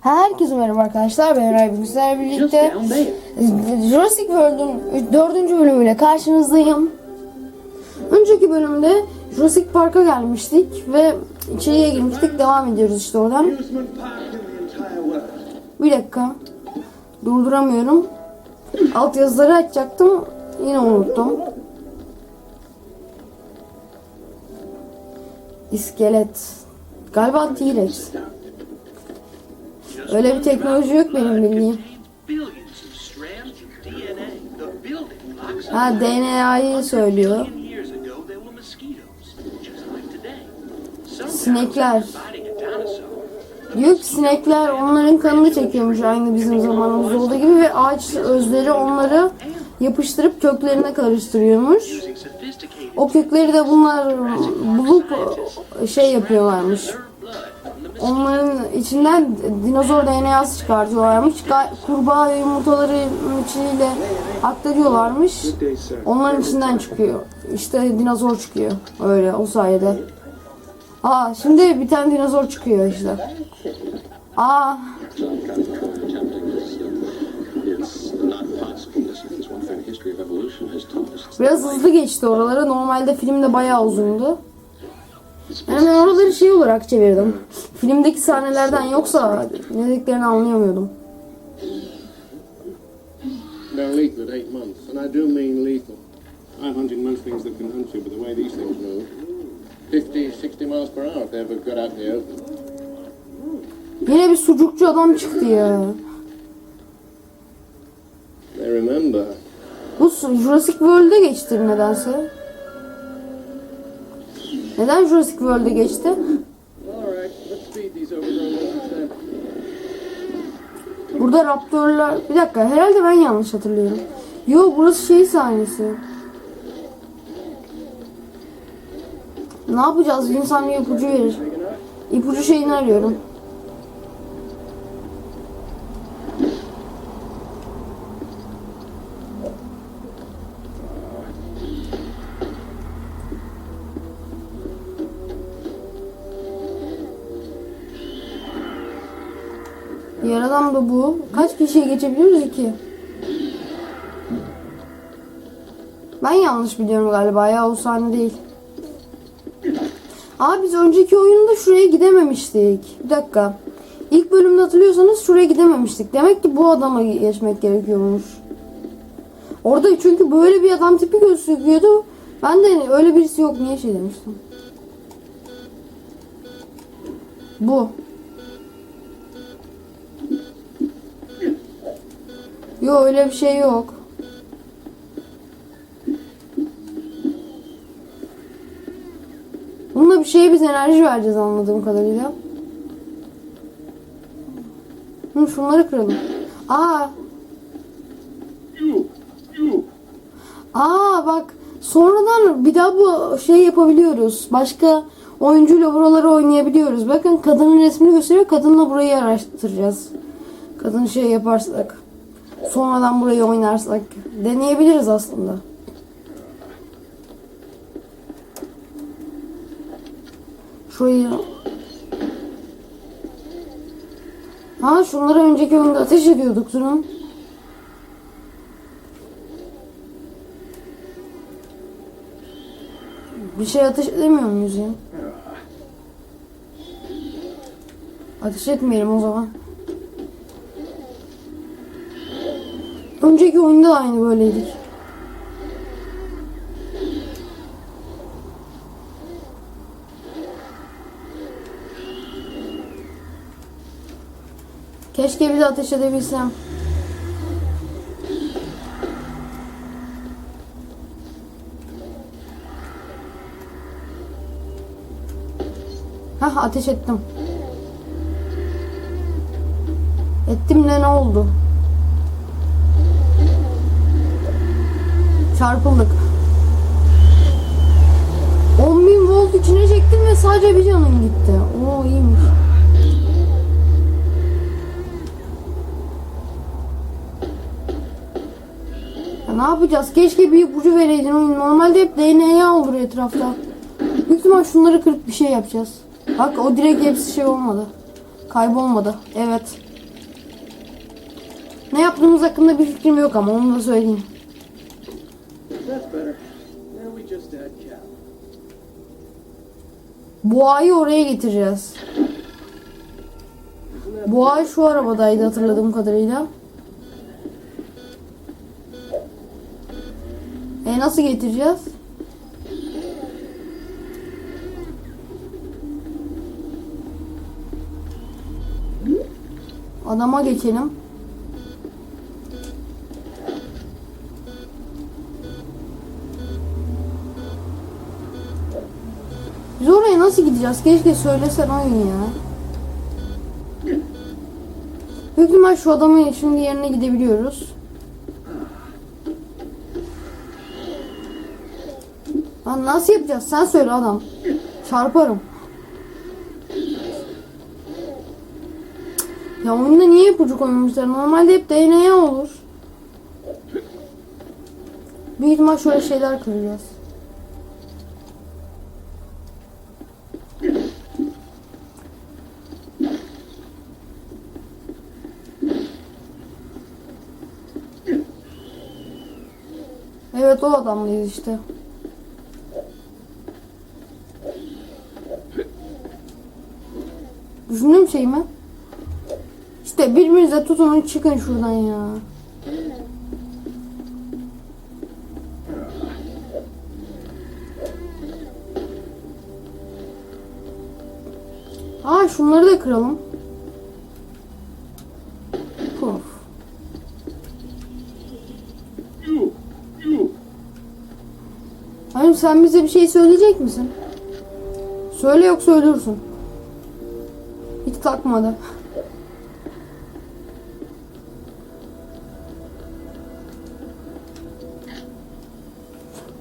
Herkese merhaba arkadaşlar. Ben Eray bugün sizlerle birlikte Jurassic World'un 4. bölümüyle karşınızdayım. Önceki bölümde Jurassic Park'a gelmiştik ve içeriye girmiştik. Devam ediyoruz işte oradan. Bir dakika. Durduramıyorum. Alt yazıları açacaktım. Yine unuttum. İskelet. Galiba T-Rex. Öyle bir teknoloji yok benim bildiğim. Ha DNA'yı söylüyor. Sinekler. Diyor ki sinekler onların kanını çekiyormuş aynı bizim zamanımızda olduğu gibi ve ağaç özleri onları yapıştırıp köklerine karıştırıyormuş. O kökleri de bunlar bulup şey yapıyorlarmış. Onların içinden dinozor DNA'sı çıkartıyorlarmış. Kurbağa ve yumurtaların içiyle aktarıyorlarmış. Onların içinden çıkıyor. İşte dinozor çıkıyor. Öyle o sayede. Aa şimdi bir tane dinozor çıkıyor işte. Aa biraz hızlı geçti oralara. Normalde filmde bayağı uzundu. Ben oraları şey olarak çevirdim. Filmdeki sahnelerden yoksa ne dediklerini anlayamıyordum. They're lethal at eight months, and I do mean lethal. I'm hunting most things that can hunt you, but the way these things move, 50, 60 miles per hour if they ever got out in the open. Yine bir sucukçu adam çıktı ya. They remember. Bu Jurassic World'e geçti nedense. Neden Jurassic World'e geçti? Burada raptorlar... Bir dakika herhalde ben yanlış hatırlıyorum. Yo burası şey sahnesi. Ne yapacağız? İnsan bir ipucu verir. İpucu şeyini arıyorum. Diğer adam da bu. Kaç kişiye geçebiliyoruz ki? Ben yanlış biliyorum galiba ya o sahne değil. Aa biz önceki oyunda şuraya gidememiştik. Bir dakika. İlk bölümde hatırlıyorsanız şuraya gidememiştik. Demek ki bu adama geçmek gerekiyormuş. Orada çünkü böyle bir adam tipi gözüküyordu. Ben de öyle birisi yok niye şey demiştim. Bu. Yok öyle bir şey yok. Bununla bir şeye biz enerji vereceğiz anladığım kadarıyla. Hı, şunları kıralım. Aa. Aa bak sonradan bir daha bu şey yapabiliyoruz. Başka oyuncuyla buraları oynayabiliyoruz. Bakın kadının resmini gösteriyor. Kadınla burayı araştıracağız. Kadın şey yaparsak. Sonradan burayı oynarsak. Deneyebiliriz aslında. Şurayı... Ha şunları önceki oyunda ateş ediyorduk durun. Bir şey ateş edemiyor muyuz ya? Ateş etmeyelim o zaman. Önceki oyunda da aynı böyleydik. Keşke bir de ateş edebilsem. Hah ateş ettim. Ettim de ne oldu? Çarpıldık. 10.000 volt içine çektim ve sadece bir canım gitti. Oo iyiymiş. Ya ne yapacağız? Keşke bir ipucu vereydin oyun. Normalde hep DNA olur etrafta. Büyük ihtimal şunları kırıp bir şey yapacağız. Bak o direkt hepsi şey olmadı. Kaybolmadı. Evet. Ne yaptığımız hakkında bir fikrim yok ama onu da söyleyeyim. Boğayı oraya getireceğiz. Boğa şu arabadaydı hatırladığım kadarıyla. E nasıl getireceğiz? Adama geçelim. Biz oraya nasıl gideceğiz? Keşke söylesen oyun ya. Büyük ihtimal şu adamın şimdi yerine gidebiliyoruz. Lan nasıl yapacağız? Sen söyle adam. Çarparım. Ya oyunda niye ipucu koymuşlar? Normalde hep DNA olur. Büyük ihtimal şöyle şeyler kıracağız. Evet o adamlıyız işte. Düşündüğüm şey mi? İşte birbirinize tutunun çıkın şuradan ya. Aa şunları da kıralım. Puf. You, you. Hayır sen bize bir şey söyleyecek misin? Söyle yoksa ölürsün. Hiç takmadı.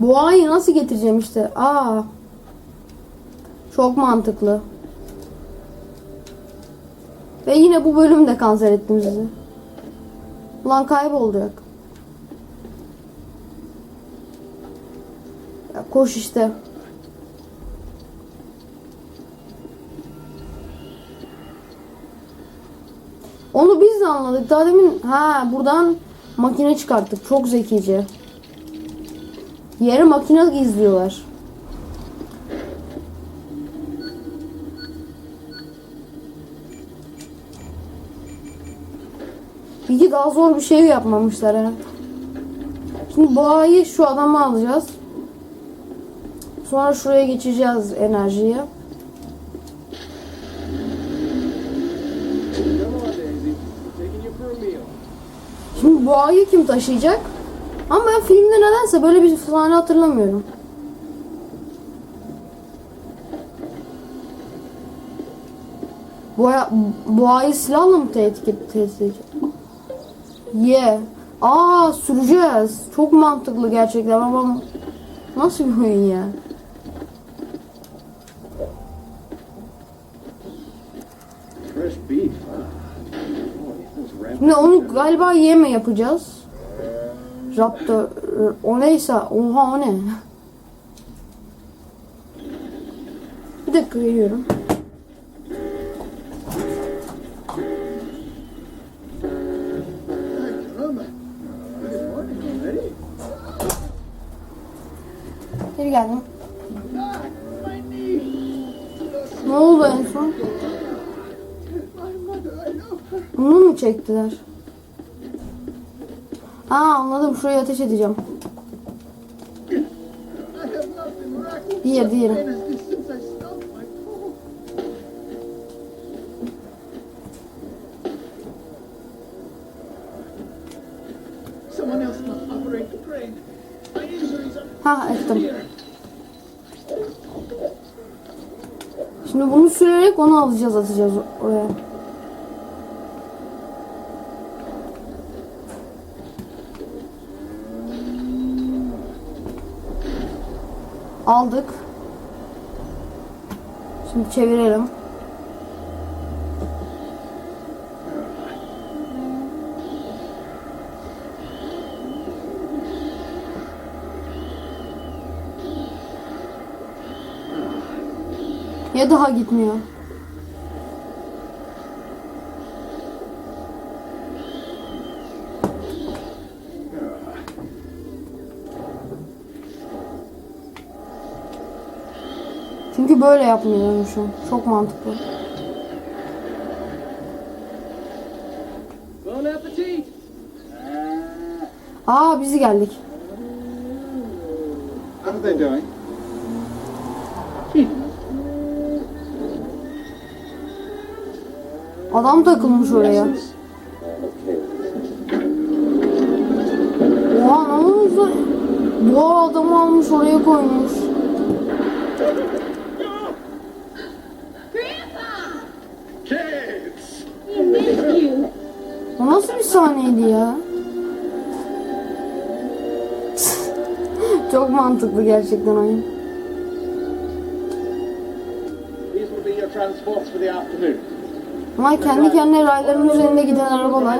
Boğayı nasıl getireceğim işte? Aa. Çok mantıklı. Ve yine bu bölümde kanser ettim sizi. Ulan kaybolacak. Ya koş işte. Onu biz de anladık. Daha demin ha buradan makine çıkarttık. Çok zekice. Yere makine gizliyorlar. İyi daha zor bir şey yapmamışlar ha. Şimdi boğayı şu adama alacağız. Sonra şuraya geçeceğiz enerjiye. Şimdi boğayı kim taşıyacak? Ama ben filmde nedense böyle bir sahne hatırlamıyorum. Boğa, boğayı silahla mı tehdit, tehdit edecek? Ye. Aa süreceğiz. Çok mantıklı gerçekten ama nasıl bir oyun ya? Şimdi onu galiba yeme yapacağız. Raptor o neyse oha o ne? Bir dakika geliyorum. Geri geldim. Çektiler? Aa anladım şuraya ateş edeceğim. Diğer diğeri. Ha ettim. Şimdi bunu sürerek onu alacağız atacağız oraya. Aldık. Şimdi çevirelim. Ya daha gitmiyor. Çünkü böyle yapmıyormuşum. Çok mantıklı. Bon appetit. Aa bizi geldik. What are they doing? Adam takılmış oraya. Oha ne olmuş? Bu adamı almış oraya koymuş. Sahneydi ya? Çok mantıklı gerçekten oyun. These will be your transports for the afternoon. Ama kendi kendine rayların üzerinde giden arabalar.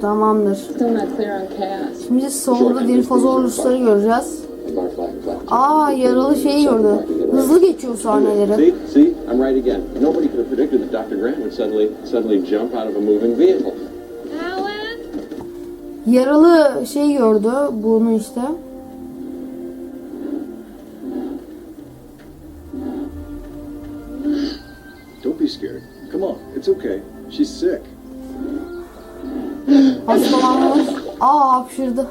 Tamamdır. Şimdi solda dinozorlusları göreceğiz. Aa yaralı şeyi gördü. Hızlı geçiyor sahneleri. See, see, I'm right again. Nobody could have predicted that Dr. Grant would suddenly, suddenly jump out of a moving vehicle. Alan? Yaralı şey gördü. Bunu işte. Don't be scared. Come on, it's okay. She's sick. Hastalanmış. Aa hapşırdı.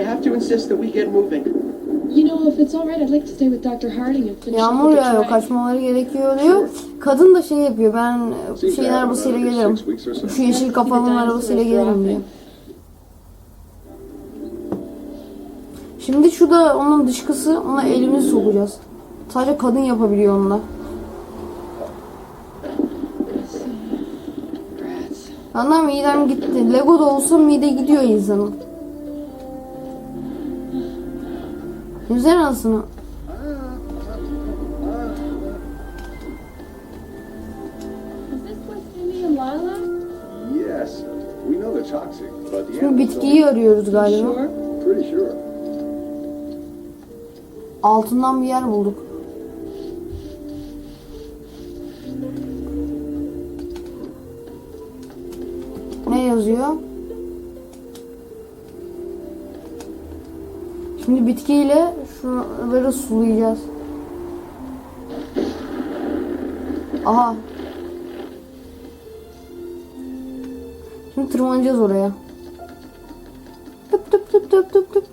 I have to insist that we get moving. You know, if it's all right, I'd like to stay with Dr. Harding and finish up Yağmur with the yağıyor. trial. Kaçmaları gerekiyor diyor. Kadın da şey yapıyor. Ben şeyin arabasıyla gelirim. Şu yeşil kafalının arabasıyla gelirim diyor. Şimdi şu da onun dışkısı. Ona elimizi sokacağız. Sadece kadın yapabiliyor onunla. Anlam midem gitti. Lego da olsa mide gidiyor insanın. But the Şimdi bitkiyi arıyoruz galiba. Altından bir yer bulduk. Ne yazıyor? Şimdi bitkiyle şunları sulayacağız. Aha. Şimdi tırmanacağız oraya. Tıp tıp tıp tıp tıp tıp.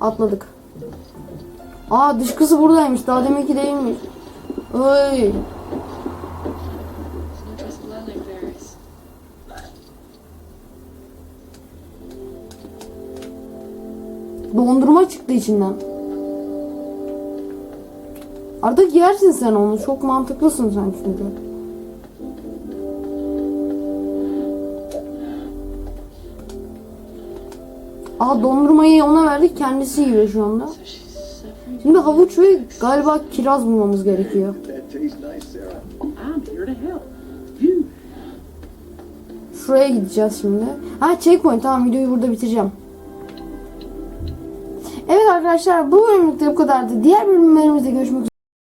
Atladık. Aa dışkısı buradaymış. Daha demek ki değilmiş. Oy. Çıktı içinden. Artık yersin sen onu. Çok mantıklısın sen çünkü. Aa dondurmayı ona verdik. Kendisi yiyor şu anda. Şimdi havuç ve galiba kiraz bulmamız gerekiyor. Şuraya gideceğiz şimdi. Ha checkpoint tamam videoyu burada bitireceğim. Arkadaşlar bu bölümlükte bu kadardı. Diğer bölümlerimizde görüşmek üzere.